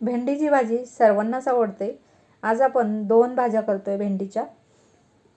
भेंडीची भाजी सर्वांनाच आवडते. आज आपण दोन भाज्या करतो आहे भेंडीच्या.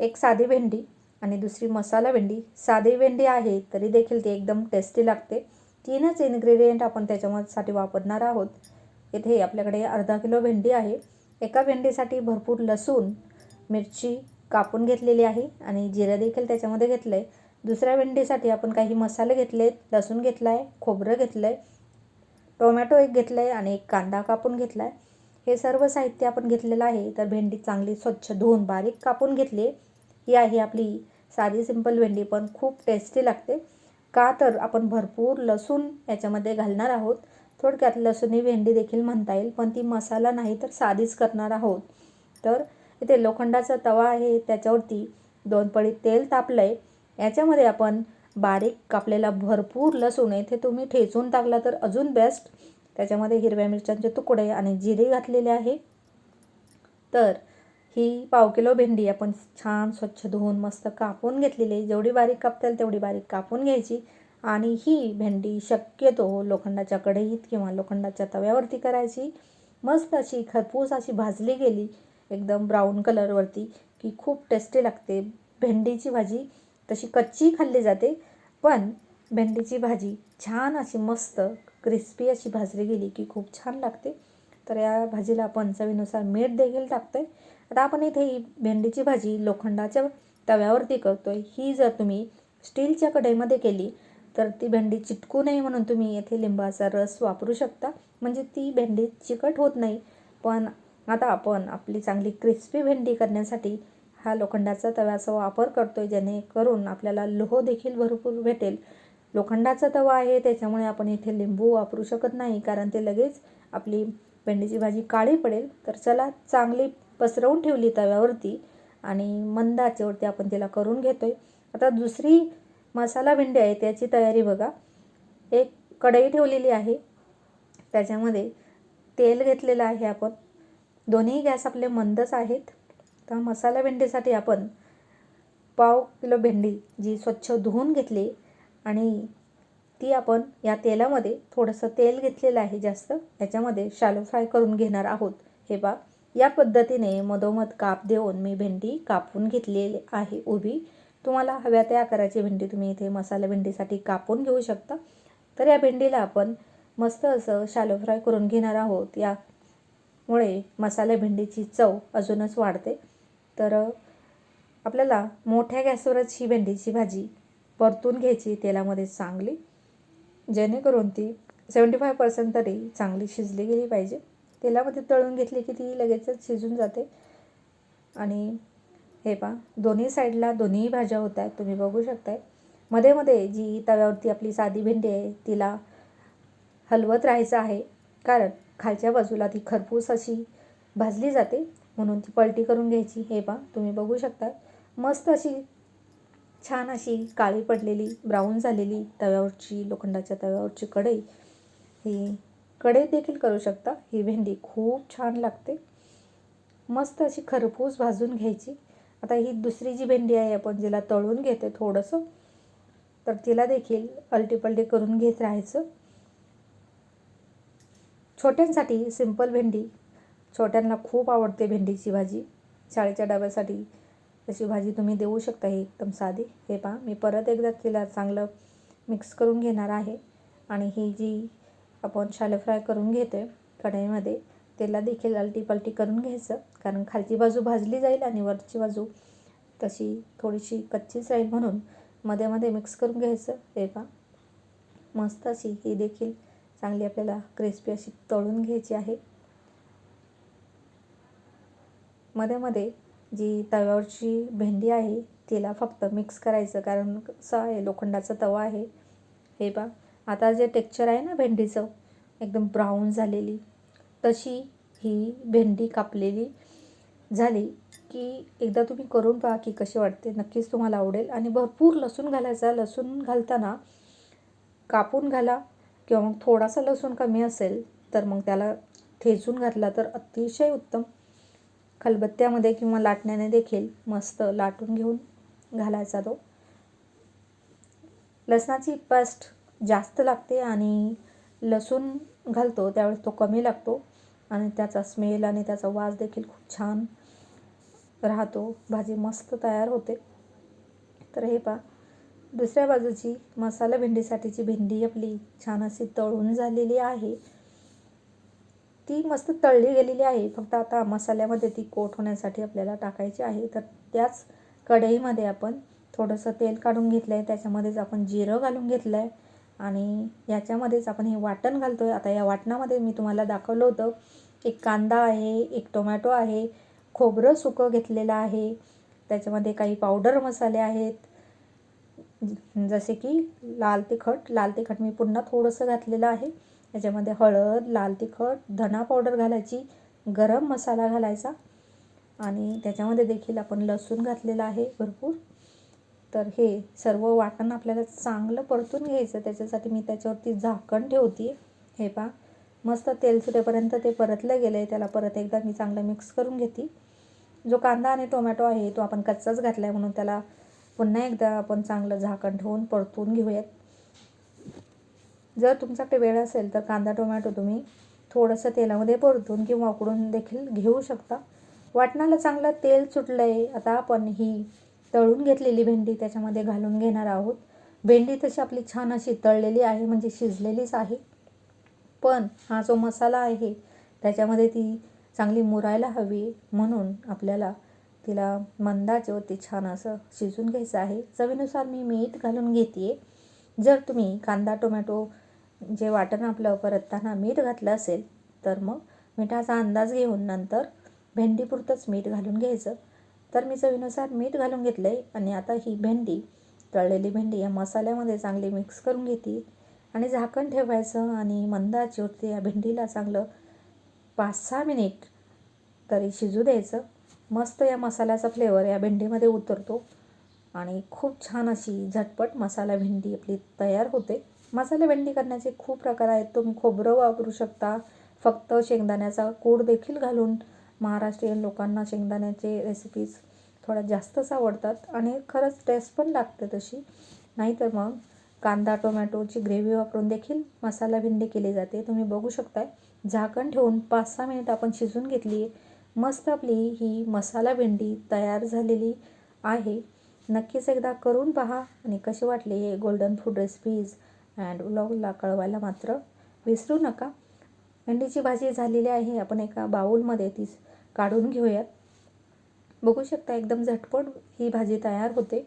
एक साधी भेंडी आणि दुसरी मसाला भेंडी. साधी भेंडी आहे तरी देखील ती एकदम टेस्टी लागते. तीनच इन्ग्रेडियंट आपण त्याच्यामध्ये वापरणार आहोत. इथे आपल्याकडे अर्धा किलो भेंडी आहे. एका भेंडीसाठी भरपूर लसूण मिरची कापून घेतलेली आहे आणि जिरं देखील त्याच्यामध्ये घेतलं आहे दुसऱ्या भेंडीसाठी आपण काही मसाले घेतले आहेत लसूण घेतला आहे खोबरं घेतलं आहे टोमॅटो एक घेतलं आहे आणि एक कांदा कापून घेतला आहे हे सर्व साहित्य आपण घेतलेलं आहे. तर भेंडी चांगली स्वच्छ धुवून बारीक कापून घेतली. ही आहे आपली साधी सिंपल भेंडी पण खूप टेस्टी लागते. का तर आपण भरपूर लसूण याच्यामध्ये घालणार आहोत. थोडक्यात लसूणी भेंडी देखील म्हणता येईल पण ती मसाला नाही तर साधीच करणार आहोत. तर इथे लोखंडाचा तवा आहे. त्याच्यावरती दोन पळी तेल तापलं आहे याच्यामध्ये आपण बारीक कापलेला भरपूर लसूण इथे तुम्ही ठेचून टाकला तर अजून बेस्ट त्याच्यामध्ये हिरव्या मिरच्यांचे तुकडे आणि जिरे घातलेले आहे. तर ही पाव किलो भेंडी आपण छान स्वच्छ धुवून मस्त कापून घेतलेली जेवढी बारीक कापता येईल तेवढी बारीक कापून घ्यायची. आणि ही भेंडी शक्यतो लोखंडाच्या कढईत किंवा लोखंडाच्या तव्यावरती करायची. मस्त अशी खरपूस अशी भाजली गेली एकदम ब्राऊन कलरवरती की खूप टेस्टी लागते. भेंडीची भाजी तशी कच्ची खाल्ली जाते. पण भेंडीची भाजी छान अशी मस्त क्रिस्पी अशी भाजली गेली की खूप छान लागते. तर या भाजीला आपण चवीनुसार मीठ देखील टाकतो आहे आता आपण इथे ही भेंडीची भाजी लोखंडाच्या तव्यावरती करतो आहे ही जर तुम्ही स्टीलच्या कढईमध्ये केली तर ती भेंडी चिटकू नये म्हणून तुम्ही येथे लिंबाचा रस वापरू शकता. म्हणजे ती भेंडी चिकट होत नाही. पण आता आपण आपली चांगली क्रिस्पी भेंडी करण्यासाठी हा लोखंडाचा तव्याचा वापर करतो आहे जेणेकरून आपल्याला लोह देखील भरपूर भेटेल. लोखंडाचा तवा आहे त्याच्यामुळे आपण इथे लिंबू वापरू शकत नाही कारण ते लगेच आपली भेंडीची भाजी काळी पडेल. तर चला चांगली पसरवून ठेवली तव्यावरती आणि मंद आचेवरती आपण तिला करून घेतो आहे आता दुसरी मसाला भेंडी आहे त्याची तयारी बघा. एक कढई ठेवलेली आहे त्याच्यामध्ये तेल घेतलेलं आहे आपण. दोन्ही गॅस आपले मंदच आहेत. तर मसाला भेंडीसाठी आपण पाव किलो भेंडी जी स्वच्छ धुवून घेतली आणि ती आपण या तेलामध्ये थोडंसं तेल घेतलेलं आहे जास्त याच्यामध्ये शालो फ्राय करून घेणार आहोत. हे बा या पद्धतीने मधोमध काप देऊन मी भेंडी कापून घेतलेली आहे उभी. तुम्हाला हव्या त्या आकाराची भेंडी तुम्ही इथे मसाला भेंडीसाठी कापून घेऊ शकता. तर या भेंडीला आपण मस्त असं शालो फ्राय करून घेणार आहोत. यामुळे मसाला भेंडीची चव अजूनच वाढते. तर आपल्याला मोठ्या गॅसवरच ही भेंडीची भाजी परतून घ्यायची तेलामध्ये चांगली. जेणेकरून ती सेवंटी फाय पर्सेंट तरी चांगली शिजली गेली पाहिजे. तेलामध्ये तळून घेतली की ती लगेचच शिजून जाते. आणि हे पहा दोन्ही साईडला दोन्ही भाज्या होत आहेत तुम्ही बघू शकताय. मध्ये मध्ये जी तव्यावरती आपली साधी भेंडी आहे तिला हलवत राहायचं आहे. कारण खालच्या बाजूला ती खरपूस अशी भाजली जाते. म्हणून ती पलटी करून घ्यायची. हे पा तुम्ही बघू शकता. मस्त अशी छान अशी काळी पडलेली ब्राऊन झालेली तव्यावरची लोखंडाच्या तव्यावरची कढई. ही कढई देखील करू शकता. ही भेंडी खूप छान लागते. मस्त अशी खरपूस भाजून घ्यायची. आता ही दुसरी जी भेंडी आहे आपण जिला तळून घेते थोडंसं तर तिला देखील पलटी करून घेत राहायचं. छोट्यांसाठी सिंपल भेंडी छोट्यांना खूप आवडते भेंडीची भाजी शाळेच्या डब्यासाठी तशी भाजी तुम्ही देऊ शकता ही एकदम साधी. हे पहा मी परत एकदा तिला चांगलं मिक्स करून घेणार आहे. आणि ही जी आपण शालो फ्राय करून घेतो आहे कढईमध्ये त्याला देखील आलटी पलटी करून घ्यायचं. कारण खालची बाजू भाजली जाईल आणि वरची बाजू तशी थोडीशी कच्चीच राहील म्हणून मध्ये मध्ये मिक्स करून घ्यायचं. हे पहा मस्त अशी ही देखील चांगली आपल्याला क्रिस्पी अशी तळून घ्यायची आहे. मध्ये मध्ये जी तव्यावरची भेंडी आहे तिला फक्त मिक्स करायचं. कारण कसं आहे लोखंडाचा तवा आहे. हे बा आता जे टेक्चर आहे ना भेंडीचं एकदम ब्राऊन झालेली. तशी ही भेंडी कापलेली झाली की एकदा तुम्ही करून पहा की कशी वाटते. नक्कीच तुम्हाला आवडेल. आणि भरपूर लसूण घालायचा. लसूण घालताना कापून घाला किंवा मग थोडासा लसूण कमी असेल तर मग त्याला ठेचून घातला तर अतिशय उत्तम. खलबत्त्यामध्ये किंवा लाटण्याने देखील मस्त लाटून घेऊन घालायचा तो. लसणाची पेस्ट जास्त लागते आणि लसूण घालतो त्यावेळेस तो कमी लागतो आणि त्याचा स्मेल आणि त्याचा वास देखील खूप छान राहतो. भाजी मस्त तयार होते. तर हे पहा दुसऱ्या बाजूची मसाला भेंडीसाठीची भेंडी आपली छान अशी तळून झालेली आहे. ती मस्त तळली गेलेली आहे. फक्त आता मसाल्यामध्ये ती कोट होण्यासाठी आपल्याला टाकायची आहे. तर त्याच कढईमध्ये आपण थोडंसं तेल काढून घेतलं आहे त्याच्यामध्येच आपण जिरं घालून घेतलं आहे आणि याच्यामध्येच आपण हे वाटण घालतो आहे आता या वाटणामध्ये मी तुम्हाला दाखवलं होतं. एक कांदा आहे एक टोमॅटो आहे खोबरं सुकं घेतलेलं आहे. त्याच्यामध्ये काही पावडर मसाले आहेत. जसे की लाल तिखट. लाल तिखट मी पुन्हा थोडंसं घातलेलं आहे. याच्यामध्ये हळद लाल तिखट धना पावडर घालायची गरम मसाला घालायचा. आणि त्याच्यामध्ये देखील आपण लसूण घातलेला आहे भरपूर. तर हे सर्व वाटण आपल्याला चांगलं परतून घ्यायचं. त्याच्यासाठी मी त्याच्यावरती झाकण ठेवते हे पा मस्त तेल सुटेपर्यंत ते परतलं गेलं आहे त्याला परत एकदा मी चांगलं मिक्स करून घेते. जो कांदा आणि टोमॅटो आहे तो आपण कच्चाच घातला आहे म्हणून त्याला पुन्हा एकदा आपण चांगलं झाकण ठेवून परतून घेऊयात. जर तुमच्याकडे वेळ असेल तर कांदा टोमॅटो तुम्ही थोडंसं तेलामध्ये परतून किंवा उकडून देखील घेऊ शकता. वाटणाला चांगलं तेल सुटलं आहे आता आपण ही तळून घेतलेली भेंडी त्याच्यामध्ये घालून घेणार आहोत. भेंडी तशी आपली छान अशी तळलेली आहे म्हणजे शिजलेलीच आहे. पण हा जो मसाला आहे त्याच्यामध्ये ती चांगली मुरायला हवी म्हणून आपल्याला तिला मंदाच्यावरती छान असं शिजून घ्यायचं आहे. चवीनुसार मी मीठ घालून घेते जर तुम्ही कांदा टोमॅटो जे वाटण आपलं परतताना मीठ घातलं असेल तर मग मिठाचा अंदाज घेऊन नंतर भेंडीपुरतंच मीठ घालून घ्यायचं. तर मी चवीनुसार मीठ घालून घेतलं आहे आणि आता ही भेंडी तळलेली भेंडी या मसाल्यामध्ये चांगली मिक्स करून घेते. आणि झाकण ठेवायचं आणि मंदाची होती या भेंडीला चांगलं पाच सहा मिनिट तरी शिजू द्यायचं. मस्त या मसाल्याचा फ्लेवर या भेंडीमध्ये उतरतो. आणि खूप छान अशी झटपट मसाला भेंडी आपली तयार होते. मसाला भेंडी करण्याचे खूप प्रकार आहेत. तुम्ही खोबरं वापरू शकता. फक्त शेंगदाण्याचा कूड देखील घालून महाराष्ट्रीयन लोकांना शेंगदाण्याचे रेसिपीज थोड्या जास्तच आवडतात आणि खरंच टेस्ट पण लागते तशी. नाहीतर मग कांदा टोमॅटोची ग्रेव्ही वापरून देखील मसाला भेंडी केली जाते. तुम्ही बघू शकताय. झाकण ठेवून पाच सहा मिनिट आपण शिजून घेतली आहे मस्त आपली ही मसाला भेंडी तयार झालेली आहे. नक्कीच एकदा करून पहा आणि कसे वाटले हे गोल्डन फूड रेसिपीज अँड व्लॉगला कळवायला मात्र विसरू नका. भेंडीची भाजी झालेली आहे. आपण एका बाऊलमध्ये ती काढून घेऊयात. बघू शकता एकदम झटपट ही भाजी तयार होते.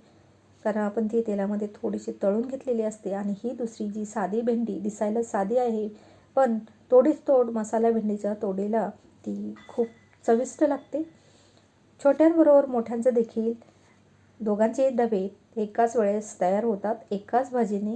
कारण आपण ती तेलामध्ये थोडीशी तळून घेतलेली असते आणि ही दुसरी जी साधी भेंडी दिसायला साधी आहे. पण तोडीच तोड मसाला भेंडीच्या तोडीला ती खूप चविष्ट लागते. छोट्यांबरोबर मोठ्यांचं देखील. दोघांचे डबे एकाच वेळेस तयार होतात. एकाच भाजीने